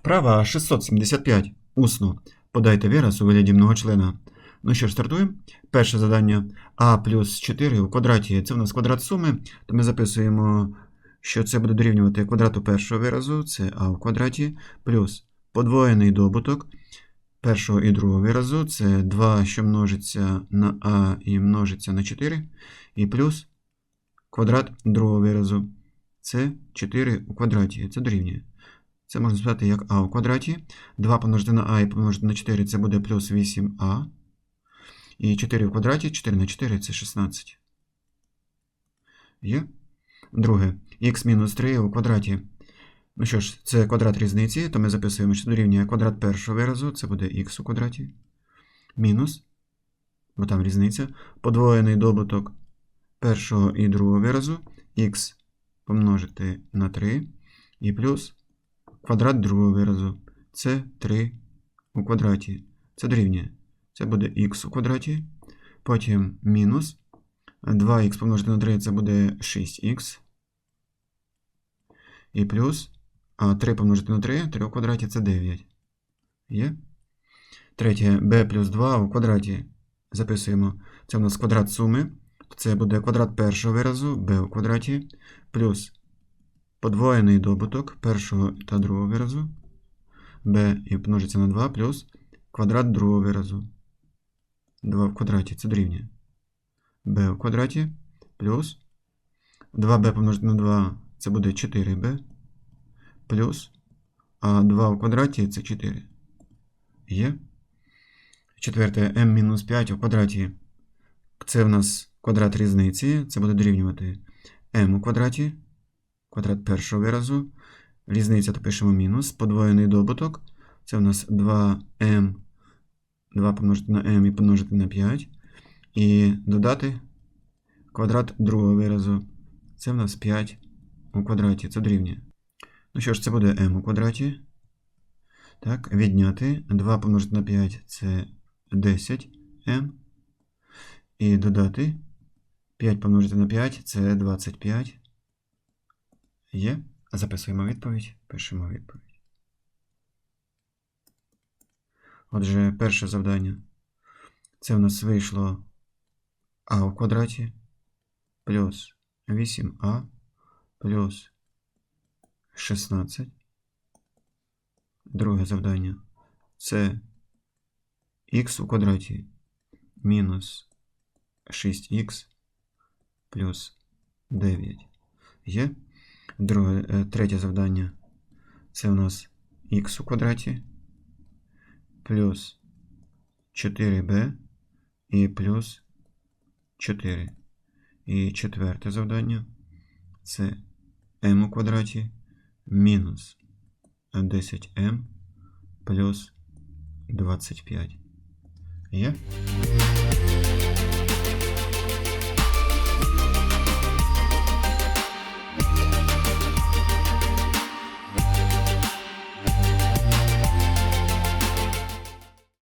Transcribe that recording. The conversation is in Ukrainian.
Вправа 675. Усно. Подайте вираз у вигляді многочлена. Ну що ж, стартуємо. Перше завдання а плюс 4 у квадраті. Це в нас квадрат суми, то ми записуємо, що це буде дорівнювати квадрату першого виразу, це а в квадраті, плюс подвоєний добуток першого і другого виразу, це 2, що множиться на а і множиться на 4, і плюс квадрат другого виразу. Це 4 у квадраті. Це дорівнює. Це можна записати як а у квадраті. 2 помножити на а і помножити на 4 це буде плюс 8а. І 4 в квадраті, 4 на 4 це 16. Є? Друге. х мінус 3 у квадраті. Ну що ж, це квадрат різниці, то ми записуємо, що дорівнює квадрат першого виразу, це буде х у квадраті. Мінус, бо там різниця, подвоєний добуток першого і другого виразу, х помножити на 3, і плюс квадрат другого виразу. Це 3 у квадраті. Це дорівнює. Це буде х у квадраті. Потім мінус 2х помножити на 3 це буде 6х. І плюс а 3 помножити на 3, 3 у квадраті це 9. Є? Третє b плюс 2 у квадраті. Записуємо. Це у нас квадрат суми. Це буде квадрат першого виразу b у квадраті. Плюс подвоєний добуток першого та другого виразу. b і помножиться на 2 плюс квадрат другого виразу. 2 в квадраті це дорівнює. b в квадраті плюс 2b помножити на 2 це буде 4b. Плюс а 2 в квадраті це 4. Є. Четверте m-5 у квадраті. Це в нас квадрат різниці. Це буде дорівнювати m у квадраті. Квадрат першого виразу. Різниця то пишемо мінус. Подвоєний добуток. Це в нас 2m. 2 помножити на m і помножити на 5. І додати квадрат другого виразу. Це в нас 5 у квадраті. Це дорівнює. Ну що ж, це буде m у квадраті. Так, відняти. 2 помножити на 5 це 10m. І додати 5 помножити на 5 це 25. Є. Записуємо відповідь. Пишемо відповідь. Отже, перше завдання. Це в нас вийшло а у квадраті плюс 8а плюс 16. Друге завдання. Це х у квадраті мінус 6х плюс 9 є. Друге, е, третє завдання. Це у нас х у квадраті плюс 4b і плюс 4. І четверте завдання. Це m у квадраті мінус 10m плюс 25. Є?